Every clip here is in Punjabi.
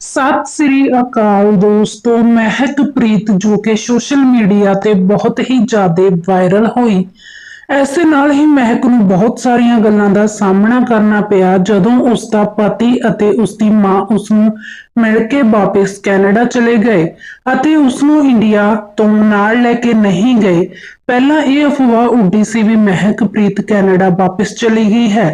ਸਤਿ ਸ੍ਰੀ ਅਕਾਲ ਦੋਸਤੋ ਮਹਿਕਪ੍ਰੀਤ ਜੋ ਕਿ ਸੋਸ਼ਲ ਮੀਡੀਆ ਤੇ ਬਹੁਤ ਹੀ ਜ਼ਿਆਦਾ ਵਾਇਰਲ ਹੋਈ। ਐਸੇ ਨਾਲ ਹੀ ਮਹਿਕ ਨੂੰ ਬਹੁਤ ਸਾਰੀਆਂ ਗੱਲਾਂ ਦਾ ਸਾਹਮਣਾ ਕਰਨਾ ਪਿਆ, ਜਦੋਂ ਉਸ ਦਾ ਪਤੀ ਅਤੇ ਉਸ ਦੀ ਮਾਂ ਉਸ ਨੂੰ ਮਿਲ ਕੇ ਵਾਪਸ ਕੈਨੇਡਾ ਚਲੇ ਗਏ ਅਤੇ ਉਸ ਨੂੰ ਇੰਡੀਆ ਤੋਂ ਨਾਲ ਲੈ ਕੇ ਨਹੀਂ ਗਏ। ਪਹਿਲਾਂ ਇਹ ਅਫਵਾਹ ਉੱਡੀ ਸੀ ਵੀ ਮਹਿਕਪ੍ਰੀਤ ਕੈਨੇਡਾ ਵਾਪਸ ਚਲੀ ਗਈ ਹੈ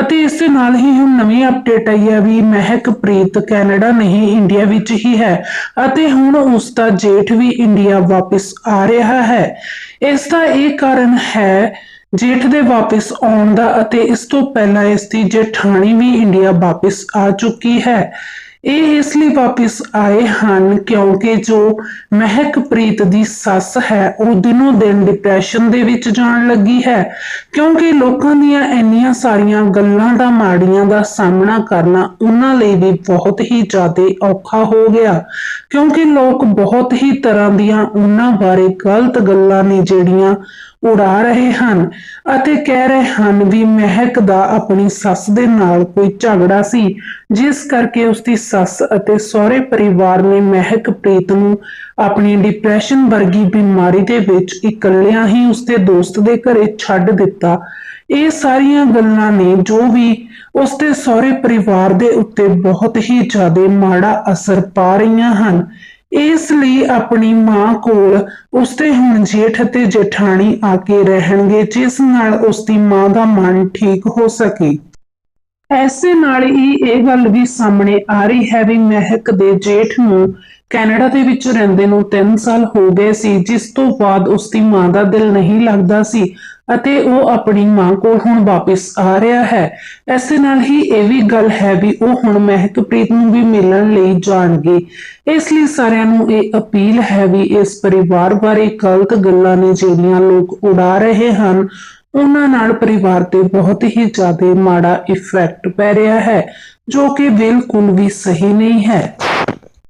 ਅਤੇ ਇਸ ਦੇ ਨਾਲ ਹੀ ਹੁਣ ਨਵੀਂ ਅਪਡੇਟ ਆਈ ਹੈ ਵੀ ਮਹਿਕਪ੍ਰੀਤ ਕੈਨੇਡਾ ਨਹੀਂ, ਇੰਡੀਆ ਵਿੱਚ ਹੀ ਹੈ ਅਤੇ ਹੁਣ ਉਸ ਦਾ ਜੇਠ ਵੀ ਇੰਡੀਆ ਵਾਪਸ ਆ ਰਿਹਾ ਹੈ। ਇਸ ਦਾ ਇਹ ਕਾਰਨ ਹੈ, ਜੇਠ ਦੇ ਵਾਪਸ ਆਉਣ ਦਾ ਅਤੇ ਇਸ ਤੋਂ ਪਹਿਲਾਂ ਇਸ ਦੀ ਜੇਠਾਣੀ ਵੀ ਇੰਡੀਆ ਵਾਪਸ ਆ ਚੁੱਕੀ ਹੈ। ਇਹ ਇਸ ਲਈ ਵਾਪਸ ਆਏ ਹਨ ਕਿਉਂਕਿ ਜੋ ਮਹਿਕਪ੍ਰੀਤ ਦੀ ਸੱਸ ਹੈ, ਉਹ ਦਿਨੋਂ ਦਿਨ ਡਿਪਰੈਸ਼ਨ ਦੇ ਵਿੱਚ ਜਾਣ ਲੱਗੀ ਹੈ। ਕਿਉਂਕਿ ਲੋਕਾਂ ਦੀਆਂ ਇੰਨੀਆਂ ਸਾਰੀਆਂ ਗੱਲਾਂ ਦਾ ਮਾੜੀਆਂ ਦਾ ਸਾਹਮਣਾ ਕਰਨਾ ਉਹਨਾਂ ਲਈ ਵੀ ਬਹੁਤ ਹੀ ਜ਼ਿਆਦਾ ਔਖਾ ਹੋ ਗਿਆ। ਕਿਉਂਕਿ ਲੋਕ ਬਹੁਤ ਹੀ ਤਰ੍ਹਾਂ ਦੀਆਂ ਉਹਨਾਂ ਬਾਰੇ ਗਲਤ ਗੱਲਾਂ ਨੇ ਜਿਹੜੀਆਂ ਉਡਾ ਰਹੇ ਹਨ ਅਤੇ ਕਹਿ ਰਹੇ ਹਨ ਵੀ ਮਹਿਕ ਦਾ ਆਪਣੀ ਸੱਸ ਦੇ ਨਾਲ ਕੋਈ ਝਗੜਾ ਸੀ, ਜਿਸ ਕਰਕੇ ਉਸ ਦੀ ਸੱਸ ਅਤੇ ਸਹੁਰੇ ਪਰਿਵਾਰ ਨੇ ਮਹਿਕਪ੍ਰੀਤ ਨੂੰ ਆਪਣੀ ਡਿਪਰੈਸ਼ਨ ਵਰਗੀ ਬਿਮਾਰੀ ਦੇ ਵਿੱਚ ਇਕੱਲਿਆਂ ਹੀ ਉਸਦੇ ਦੋਸਤ ਦੇ ਘਰੇ ਛੱਡ ਦਿੱਤਾ। ਇਹ ਸਾਰੀਆਂ ਗੱਲਾਂ ਨੇ ਜੋ ਵੀ ਉਸਦੇ ਸਹੁਰੇ ਪਰਿਵਾਰ ਦੇ ਉੱਤੇ ਬਹੁਤ ਹੀ ਜ਼ਿਆਦਾ ਮਾੜਾ ਅਸਰ ਪਾ ਰਹੀਆਂ ਹਨ। ਇਸ ਲਈ ਆਪਣੀ ਮਾਂ ਕੋਲ ਉਸਦੇ ਹੁਣ ਜੇਠ ਅਤੇ ਜੇਠਾਣੀ ਆ ਕੇ ਰਹਿਣਗੇ, ਜਿਸ ਨਾਲ ਉਸਦੀ ਮਾਂ ਦਾ ਮਨ ਠੀਕ ਹੋ ਸਕੇ। ਐਸੇ ਨਾਲ ਹੀ ਇਹ ਗੱਲ ਵੀ ਸਾਹਮਣੇ ਆ ਰਹੀ ਹੈ ਵੀ ਮਹਿਕ ਦੇ ਜੇਠ ਨੂੰ ਕੈਨੇਡਾ ਦੇ ਵਿੱਚ ਰਹਿੰਦੇ ਨੂੰ 3 ਸਾਲ ਹੋ ਗਏ ਸੀ, ਜਿਸ ਤੋਂ ਬਾਅਦ ਉਸ ਦੀ ਮਾਂ ਦਾ ਦਿਲ ਨਹੀਂ ਲੱਗਦਾ ਸੀ ਅਤੇ ਉਹ ਆਪਣੀ ਮਾਂ ਕੋਲ ਹੁਣ ਵਾਪਸ ਆ ਰਿਹਾ ਹੈ। ਇਸੇ ਨਾਲ ਹੀ ਇਹ ਵੀ ਗੱਲ ਹੈ ਵੀ ਉਹ ਹੁਣ ਮਹਿਕਪ੍ਰੀਤ ਨੂੰ ਵੀ ਮਿਲਣ ਲਈ ਜਾਣਗੇ। ਇਸ ਲਈ ਸਾਰਿਆਂ ਨੂੰ ਇਹ ਅਪੀਲ ਹੈ ਵੀ ਇਸ ਪਰਿਵਾਰ ਬਾਰੇ ਗਲਤ ਗੱਲਾਂ ਨੇ ਜਿਹੜੀਆਂ ਲੋਕ ਉਡਾ ਰਹੇ ਹਨ, ਉਹਨਾਂ ਨਾਲ ਪਰਿਵਾਰ ਤੇ ਬਹੁਤ ਹੀ ਜ਼ਿਆਦਾ ਮਾੜਾ ਇਫੈਕਟ ਪੈ ਰਿਹਾ ਹੈ, ਜੋ ਕਿ ਬਿਲਕੁਲ ਵੀ ਸਹੀ ਨਹੀਂ ਹੈ।